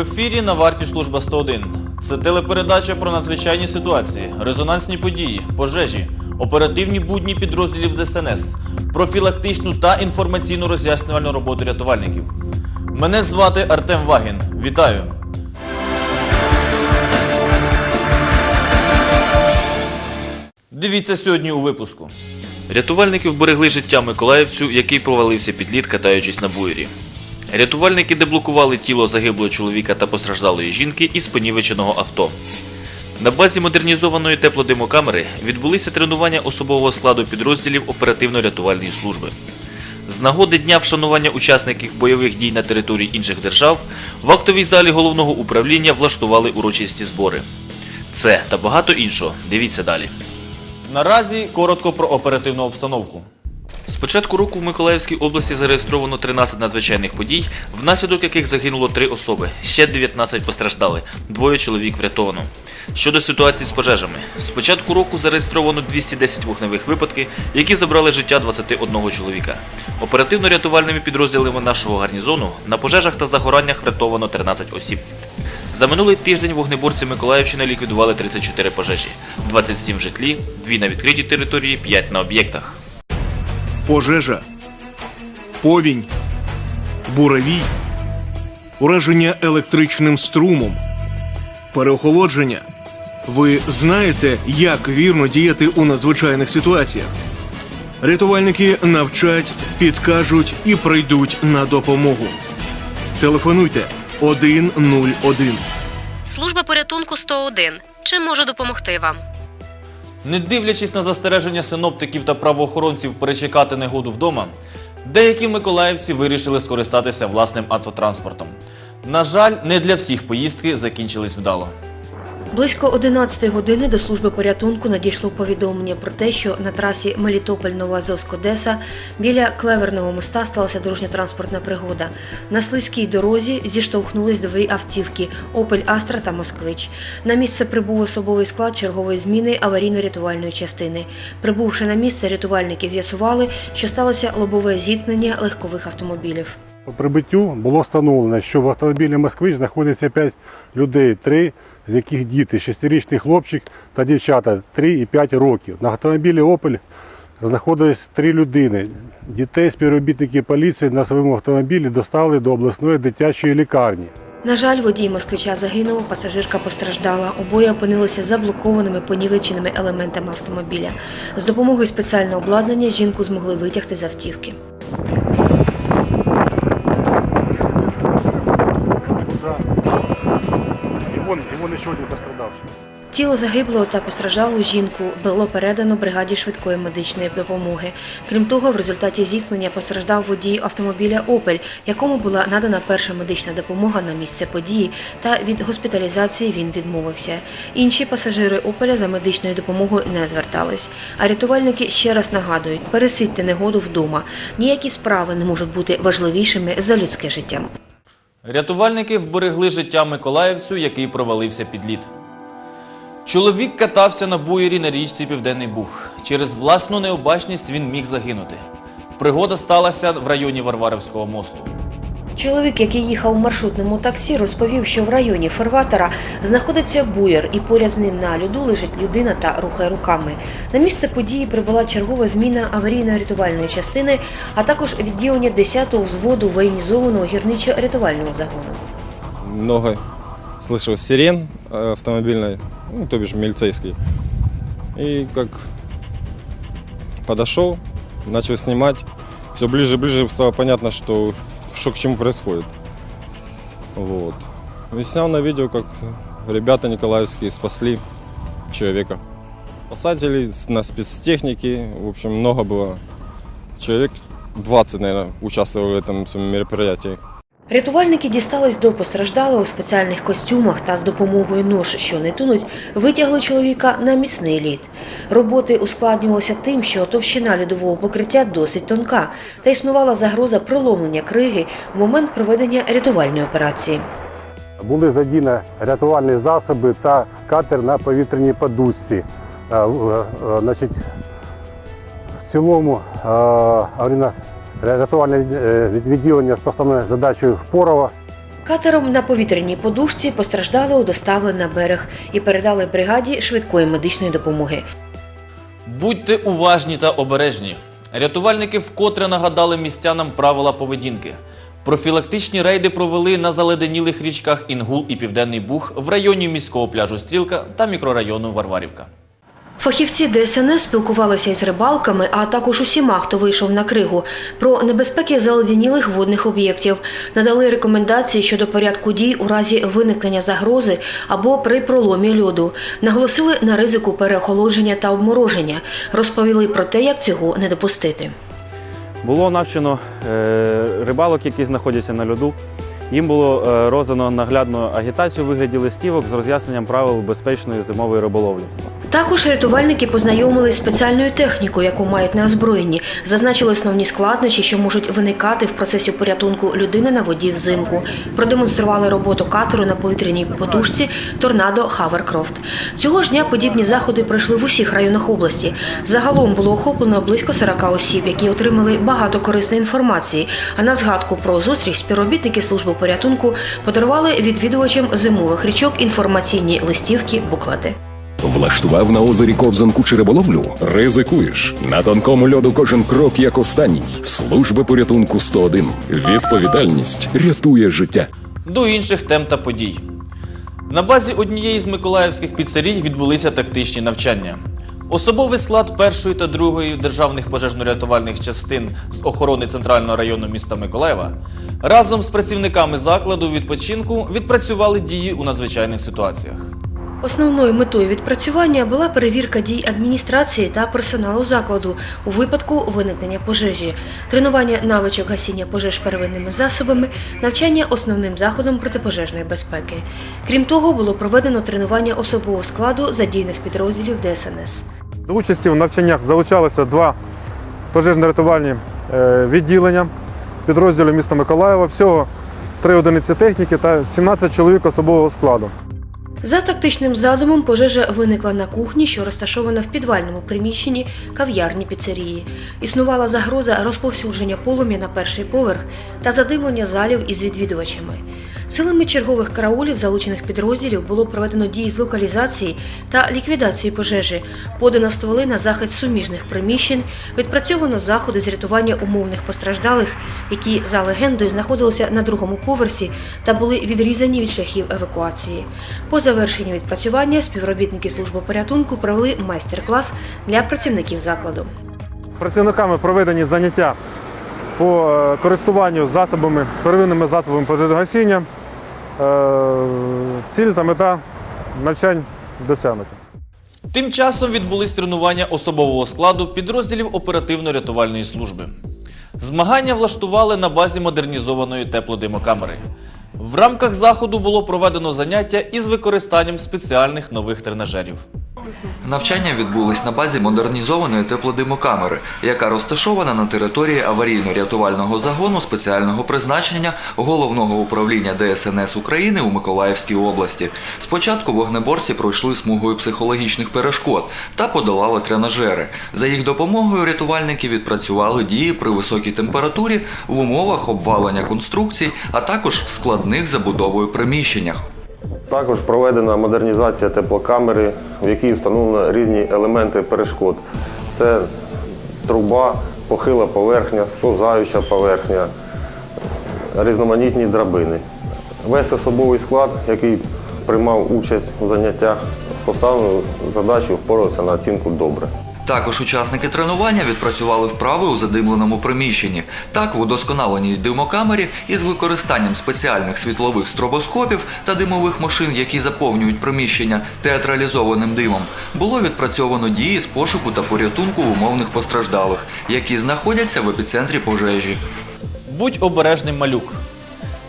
Ефірі на варті служба 101. Це телепередача про надзвичайні ситуації, резонансні події, пожежі, оперативні будні підрозділів ДСНС, профілактичну та інформаційну роз'яснювальну роботу рятувальників. Мене звати Артем Вагін. Вітаю! Дивіться сьогодні у випуску. Рятувальники вберегли життя миколаївцю, який провалився під лід, катаючись на буєрі. Рятувальники деблокували тіло загиблого чоловіка та постраждалої жінки із понівеченого авто. На базі модернізованої теплодимокамери відбулися тренування особового складу підрозділів оперативно-рятувальної служби. З нагоди дня вшанування учасників бойових дій на території інших держав в актовій залі головного управління влаштували урочисті збори. Це та багато іншого. Дивіться далі. Наразі коротко про оперативну обстановку. Початку року в Миколаївській області зареєстровано 13 надзвичайних подій, внаслідок яких загинуло 3 особи, ще 19 постраждали, двоє чоловік врятовано. Щодо ситуації з пожежами, з початку року зареєстровано 210 вогневих випадків, які забрали життя 21 чоловіка. Оперативно-рятувальними підрозділами нашого гарнізону на пожежах та загораннях врятовано 13 осіб. За минулий тиждень вогнеборці Миколаївщини ліквідували 34 пожежі, 27 в житлі, 2 на відкритій території, 5 на об'єктах. Пожежа, повінь, буревій, ураження електричним струмом, переохолодження. Ви знаєте, як вірно діяти у надзвичайних ситуаціях. Рятувальники навчать, підкажуть і прийдуть на допомогу. Телефонуйте 101. Служба порятунку 101. Чим можу допомогти вам? Не дивлячись на застереження синоптиків та правоохоронців перечекати негоду вдома, деякі миколаївці вирішили скористатися власним автотранспортом. На жаль, не для всіх поїздки закінчились вдало. Близько 11 години до служби порятунку надійшло повідомлення про те, що на трасі Мелітополь-Новоазовськ-Одеса біля клеверного моста сталася дорожньо-транспортна пригода. На слизькій дорозі зіштовхнулись дві автівки Опель Астра та Москвич. На місце прибув особовий склад чергової зміни аварійно-рятувальної частини. Прибувши на місце, рятувальники з'ясували, що сталося лобове зіткнення легкових автомобілів. По прибиттю було встановлено, що в автомобілі «Москвич» знаходиться 5 людей, три з яких діти, шестирічний хлопчик та дівчата 3 і 5 років. На автомобілі «Опель» знаходились три людини. Дітей співробітники поліції на своєму автомобілі достали до обласної дитячої лікарні. На жаль, водій москвича загинув, пасажирка постраждала. Обоє опинилися заблокованими понівеченими елементами автомобіля. З допомогою спеціального обладнання жінку змогли витягти з автівки. Тіло загиблого та постраждалу жінку було передано бригаді швидкої медичної допомоги. Крім того, в результаті зіткнення постраждав водій автомобіля Опель, якому була надана перша медична допомога на місце події, та від госпіталізації він відмовився. Інші пасажири Опеля за медичною допомогою не звертались. А рятувальники ще раз нагадують: пересидьте негоду вдома. Ніякі справи не можуть бути важливішими за людське життя. Рятувальники вберегли життя миколаївцю, який провалився під лід. Чоловік катався на буєрі на річці Південний Буг. Через власну необачність він міг загинути. Пригода сталася в районі Варварівського мосту. Чоловік, який їхав у маршрутному таксі, розповів, що в районі фарватера знаходиться буєр, і поряд з ним на льоду лежить людина та рухає руками. На місце події прибула чергова зміна аварійно-рятувальної частини, а також відділення 10-го взводу воєнізованого гірничо-рятувального загону. много слышал сирен э, автомобильной, ну, то бишь милицейской. И как подошел, начал снимать, все ближе и ближе стало понятно, что, что к чему происходит. Вот. И снял на видео, как ребята николаевские спасли человека. Спасатели на спецтехнике, в общем, много было. Человек 20, наверное, участвовали в этом мероприятии. Рятувальники дістались до постраждалого у спеціальних костюмах та з допомогою нож, що не тунуть, витягли чоловіка на міцний лід. Роботи ускладнювалися тим, що товщина льодового покриття досить тонка, та існувала загроза проломлення криги в момент проведення рятувальної операції. Були задіяні рятувальні засоби та катер на повітряній подушці. Е, е, в цілому е, рятувальне е, відділення з поставною задачею Впорова Катером на повітряній подушці постраждалого доставили на берег і передали бригаді швидкої медичної допомоги. Будьте уважні та обережні. Рятувальники вкотре нагадали містянам правила поведінки. Профілактичні рейди провели на заледенілих річках Інгул і Південний Буг в районі міського пляжу Стрілка та мікрорайону Варварівка. Фахівці ДСНС спілкувалися із рибалками, а також усіма, хто вийшов на кригу, про небезпеки заледенілих водних об'єктів, надали рекомендації щодо порядку дій у разі виникнення загрози або при проломі льоду, наголосили на ризику переохолодження та обмороження, розповіли про те, як цього не допустити. Було навчено е, рибалок, які знаходяться на льоду. Їм було е, роздано наглядну агітацію у вигляді листівок з роз'ясненням правил безпечної зимової риболовлі. Також рятувальники познайомились з спеціальною технікою, яку мають на озброєнні, зазначили основні складнощі, що можуть виникати в процесі порятунку людини на воді взимку. Продемонстрували роботу катеру на повітряній подушці торнадо Хаверкрофт. Цього ж дня подібні заходи пройшли в усіх районах області. Загалом було охоплено близько 40 осіб, які отримали багато корисної інформації. А на згадку про зустріч співробітники служби порятунку подарували відвідувачам зимових річок інформаційні листівки, буклети. Влаштував на озері ковзанку чи риболовлю? Ризикуєш. На тонкому льоду кожен крок як останній. Служба порятунку 101. Відповідальність рятує життя. До інших тем та подій. На базі однієї з миколаївських піцерій відбулися тактичні навчання. Особовий склад першої та другої державних пожежно-рятувальних частин з охорони центрального району міста Миколаєва разом з працівниками закладу відпочинку відпрацювали дії у надзвичайних ситуаціях. Основною метою відпрацювання була перевірка дій адміністрації та персоналу закладу у випадку виникнення пожежі, тренування навичок гасіння пожеж первинними засобами, навчання основним заходом протипожежної безпеки. Крім того, було проведено тренування особового складу задійних підрозділів ДСНС. До участі в навчаннях залучалися два пожежно-рятувальні е, відділення підрозділів міста Миколаєва. Всього три одиниці техніки та 17 чоловік особового складу. За тактичним задумом пожежа виникла на кухні, що розташована в підвальному приміщенні кав'ярні піцерії. Існувала загроза розповсюдження полум'я на перший поверх та задимлення залів із відвідувачами. Силами чергових караулів залучених підрозділів було проведено дії з локалізації та ліквідації пожежі, подано стволи на захист суміжних приміщень, відпрацьовано заходи з рятування умовних постраждалих, які за легендою знаходилися на другому поверсі та були відрізані від шляхів евакуації. По завершенні відпрацювання співробітники служби порятунку провели майстер-клас для працівників закладу. Працівниками проведені заняття по е, користуванню засобами, первинними засобами пожежогасіння. Е, Ціль та мета навчань досягнуті. Тим часом відбулись тренування особового складу підрозділів оперативно-рятувальної служби. Змагання влаштували на базі модернізованої теплодимокамери. В рамках заходу було проведено заняття із використанням спеціальних нових тренажерів. Навчання відбулись на базі модернізованої теплодимокамери, яка розташована на території аварійно-рятувального загону спеціального призначення головного управління ДСНС України у Миколаївській області. Спочатку вогнеборці пройшли смугою психологічних перешкод та подолали тренажери. За їх допомогою рятувальники відпрацювали дії при високій температурі в умовах обвалення конструкцій, а також в складних забудовою приміщеннях. Також проведена модернізація теплокамери, в якій встановлено різні елементи перешкод. Це труба, похила поверхня, сповзаюча поверхня, різноманітні драбини. Весь особовий склад, який приймав участь у заняттях, поставив задачу впоратися на оцінку добре. Також учасники тренування відпрацювали вправи у задимленому приміщенні. Так, в удосконаленій димокамері із використанням спеціальних світлових стробоскопів та димових машин, які заповнюють приміщення театралізованим димом, було відпрацьовано дії з пошуку та порятунку умовних постраждалих, які знаходяться в епіцентрі пожежі. Будь обережним малюк.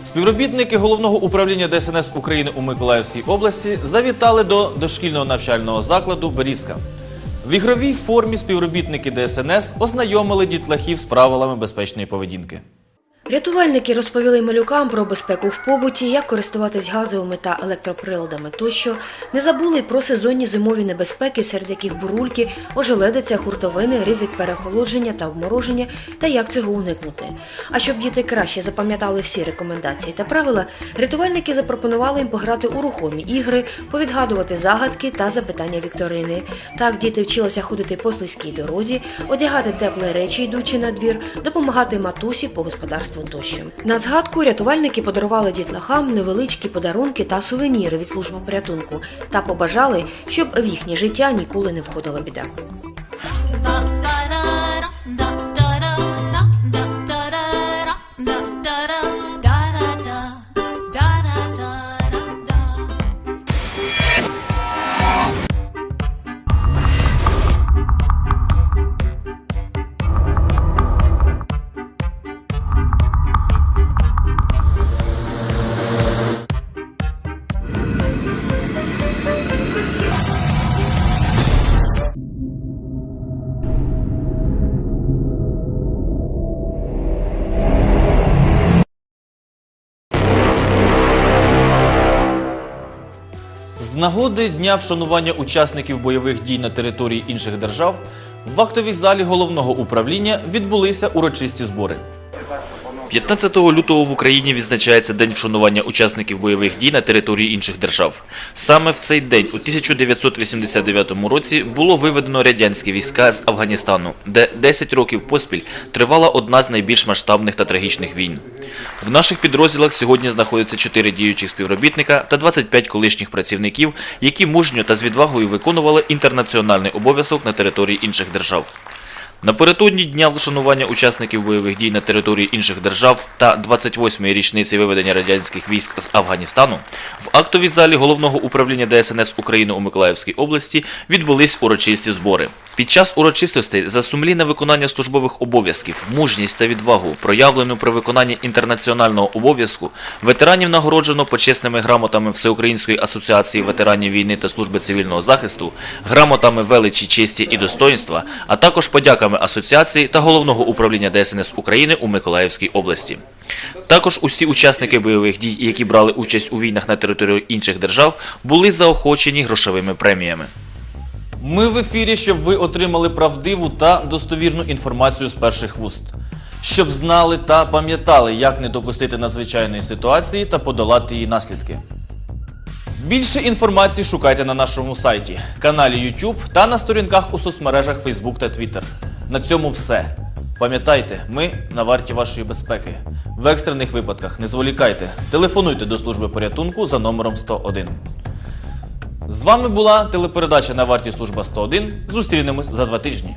Співробітники головного управління ДСНС України у Миколаївській області завітали до дошкільного навчального закладу Берізка. В ігровій формі співробітники ДСНС ознайомили дітлахів з правилами безпечної поведінки. Рятувальники розповіли малюкам про безпеку в побуті, як користуватись газовими та електроприладами тощо, не забули й про сезонні зимові небезпеки, серед яких бурульки, ожеледиця, хуртовини, ризик переохолодження та обмороження та як цього уникнути. А щоб діти краще запам'ятали всі рекомендації та правила, рятувальники запропонували їм пограти у рухомі ігри, повідгадувати загадки та запитання вікторини. Так діти вчилися ходити по слизькій дорозі, одягати теплі речі, йдучи на двір, допомагати матусі по господарству тощо. На згадку рятувальники подарували дітлахам невеличкі подарунки та сувеніри від служби порятунку та побажали, щоб в їхнє життя ніколи не входила біда. Нагоди дня вшанування учасників бойових дій на території інших держав в актовій залі головного управління відбулися урочисті збори. 15 лютого в Україні відзначається День вшанування учасників бойових дій на території інших держав. Саме в цей день, у 1989 році, було виведено радянські війська з Афганістану, де 10 років поспіль тривала одна з найбільш масштабних та трагічних війн. В наших підрозділах сьогодні знаходяться 4 діючих співробітника та 25 колишніх працівників, які мужньо та з відвагою виконували інтернаціональний обов'язок на території інших держав. Напередодні дня вшанування учасників бойових дій на території інших держав та 28-ї річниці виведення радянських військ з Афганістану в актовій залі головного управління ДСНС України у Миколаївській області відбулись урочисті збори. Під час урочистостей за сумлінне виконання службових обов'язків, мужність та відвагу, проявлену при виконанні інтернаціонального обов'язку, ветеранів нагороджено почесними грамотами Всеукраїнської асоціації ветеранів війни та служби цивільного захисту, грамотами величі, честі і достоинства, а також подяками асоціації та головного управління ДСНС України у Миколаївській області. Також усі учасники бойових дій, які брали участь у війнах на території інших держав, були заохочені грошовими преміями. Ми в ефірі, щоб ви отримали правдиву та достовірну інформацію з перших вуст. Щоб знали та пам'ятали, як не допустити надзвичайної ситуації та подолати її наслідки. Більше інформації шукайте на нашому сайті, каналі YouTube та на сторінках у соцмережах Facebook та Twitter. На цьому все. Пам'ятайте, ми на варті вашої безпеки. В екстрених випадках не зволікайте. Телефонуйте до служби порятунку за номером 101. З вами була телепередача на варті служба 101. Зустрінемось за два тижні.